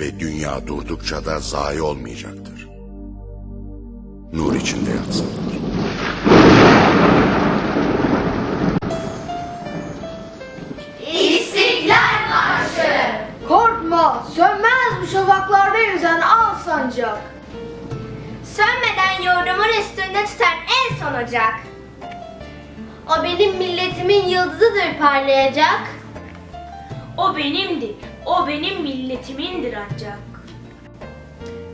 ve dünya durdukça da zayi olmayacaktır. Nur içinde yatsınlar. İstiklal Marşı. Korkma, sönmez bu şafaklarda yüzen al sancak. Sönmeden yurdumun üstünde tutan en son ocak. O benim milletimin yıldızıdır parlayacak. O benimdir, o benim milletimindir ancak.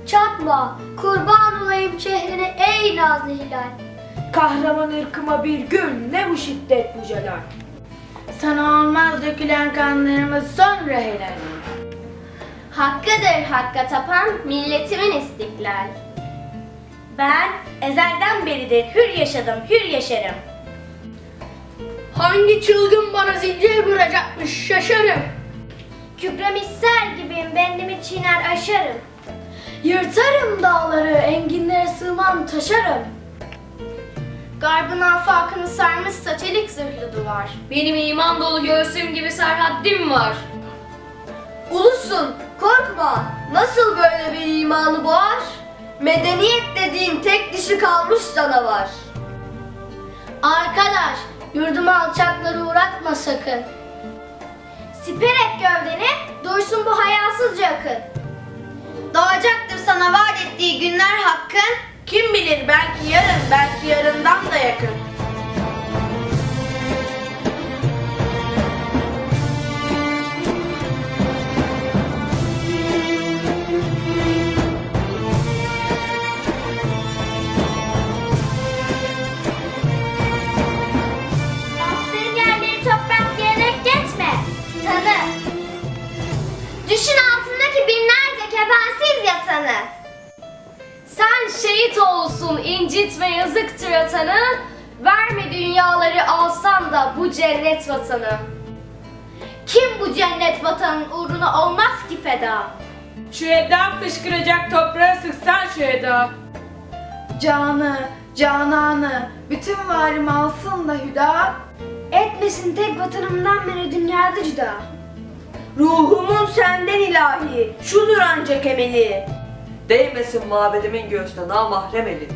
Çatma, kurban olayım şehrine ey nazlı hilal. Kahraman ırkıma bir gün ne bu şiddet bu celal. Sana olmaz dökülen kanlarımız sonra helal. Hakkıdır hakka tapan milletimin istiklal. Ben ezelden beridir hür yaşadım, hür yaşarım. Hangi çılgın bana zincir vuracakmış şaşarım. Kükrem ister gibiyim bendimi çiğner aşarım. Yırtarım dağları, enginlere sığmam taşarım. Garbın afakını sarmışsa çelik zırhlı duvar. Benim iman dolu göğsüm gibi serhaddim var. Ulusun, korkma. Nasıl böyle bir imanı boğar? Medeniyet dediğin tek dişi kalmış canavar. Arkadaş, yurdumu alçaklara uğratma sakın. Siper et gövdeni, dursun bu hayasızca akın. Doğacaktır sana vaat ettiği günler hakkın. Kim bilir belki yarın, belki yarından da yakın. Düşün altındaki binlerce kefensiz yatanı. Sen şehit olsun incitme yazıktır atanı. Verme dünyaları alsan da bu cennet vatanı. Kim bu cennet vatanın uğruna olmaz ki feda? Şu eda fışkıracak toprağa sıksan şu eda. Canı, cananı, bütün varım alsın da hüda. Etmesin tek vatanımdan beni dünyada cüda. Ruhumun senden ilahi, şudur ancak emeli. Değmesin mabedimin göğsüne namahrem eli.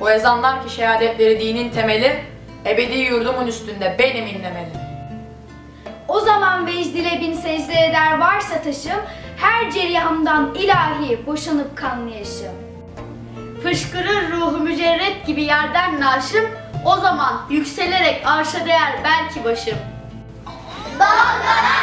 Bu ezanlar ki şehadetleri dinin temeli, ebedi yurdumun üstünde benim inlemeli. O zaman vecdile bin secde eder varsa taşım, her ceryahamdan ilahi boşanıp kanlı yaşım. Fışkırır ruhu mücerret gibi yerden naşım, o zaman yükselerek arşa değer belki başım. Dalgalar